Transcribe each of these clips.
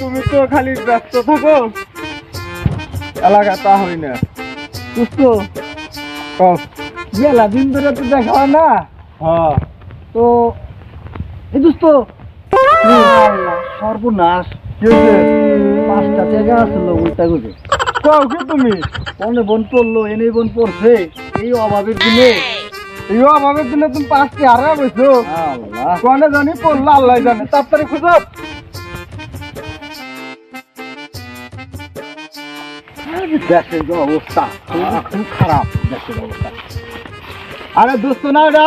তুমি তো খালি ব্যস্ত থাকো। এলাকা তা হই না। সুস্থ মেলা দিন ধরে তো দেখা হয় না। হ্যাঁ তো এই দোস্ত সর্বনাশ। পাঁচটা জায়গা আসলো উল্টা কও তুমি? অনে বোন পড়ল এনে বোন পড়ছে। এই অভাবের দিনে তুমি পাঁচটি হারা জানি পড়ল আল্লাহ জানে। তাড়াতাড়ি খুঁজো। দেশের যে অবস্থা খুব খারাপ দেশের অবস্থা। আরে দোস্ত না ওটা?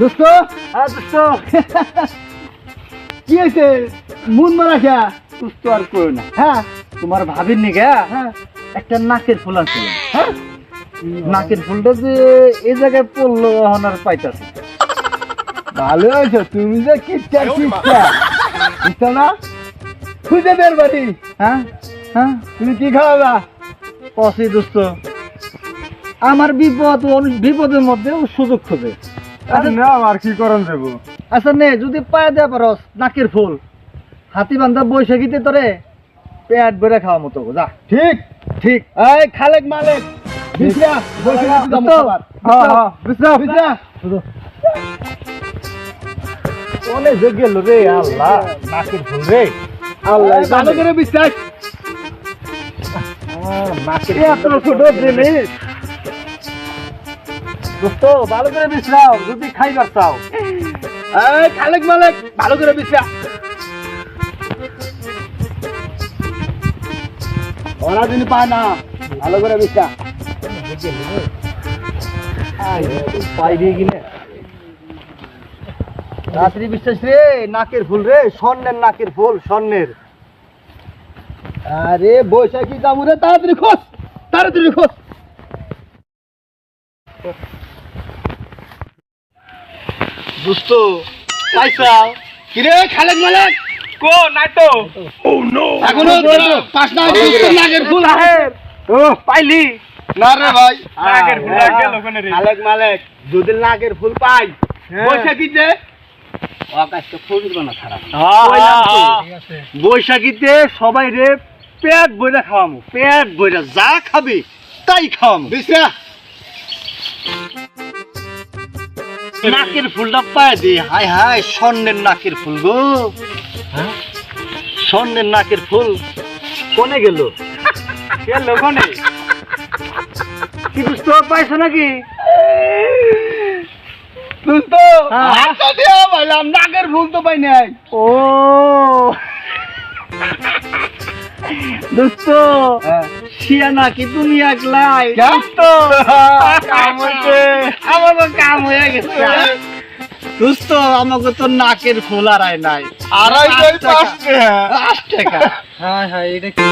দোস্ত হ্যাঁ দোস্ত কি হয়েছে? মন মারা খেয়া সুস্থ আর করো না। হ্যাঁ। তোমার ভাবির নি গা হ্যাঁ। একটা নাকের ফুল আছে হ্যাঁ? নাকের ফুলটা যে এই জায়গায় পড়ল এখন আর পাইতাছে ভালো হয়েছে তুমি যে কিচ্ছা কিচ্ছা। বুঝছ না? খুঁজে বের বাড়ি। হ্যাঁ? হ্যাঁ? তুমি কি খাওয়াবা? কসি দোস্ত। আমার বিপদ বিপদের মধ্যে সুযোগ খোঁজে। আরে না আর কি করন দেবো আচ্ছা নে যদি পায়ে দেয়া পারস নাকের ফুল। হাতি বান্ধা বৈশাখীতে তোরে পেট ভরে খাওয়া মতো যা। ঠিক। ঠিক। এই খালেক মালেক। অনেক রে আল্লাহ নাকের রে। আল্লাহ ভালো করে বিশ্বাস নাকের এত ছোট জিনিস দোস্ত ভালো করে বিশ্রাও যদি খাইবার চাও। এই খালেক মালেক ভালো করে বিছরা ওরা দিন পায় না ভালো করে বিছরা পাই দিয়ে গেলে রাত্রি বিশ্বাস রে নাকের ফুল রে স্বর্ণের নাকের ফুল স্বর্ণের। আরে বৈশাখী জামুরে তাড়াতাড়ি খোঁজ তাড়াতাড়ি খোঁজ। দোস্ত পাইছাও কিরে খালেক মালেক? কো নাই তো। এখনও পাঁচ নাগের ফুল আহে। ও পাইলি। না রে ভাই। নাগের ফুল রে। খালেক মালেক যদি নাগের ফুল পাই। হ্যাঁ। বৈশাখীতে? হ্যাঁ, হ্যাঁ। বৈশাখীতে সবাই রে পেট বইরা খাওয়ামু। পেট বইরা যা খাবে তাই খাওয়ামু। বিছরা নাকের ফুলটা পায় দে। হাই হাই স্বর্ণের নাকের ফুল গো। স্বর্ণের নাকের ফুল কোনে গেল? গেল ওখানে কি বুঝতে পাইছো নাকি? দোস্ত হ্যাঁ। দিয়া ভাইলাম নাগের ফুল তো পাই নাই। ও। দোস্ত শিয়া নাকি তুমি একলাই দোস্ত। কাম আমাকে কাম হয়ে গেছে। দোস্ত আমাকে তো নাকের ফুল আড়াই নাই আড়াই টাকা। পাঁচ টাকা। হ্যাঁ হ্যাঁ এটা কি?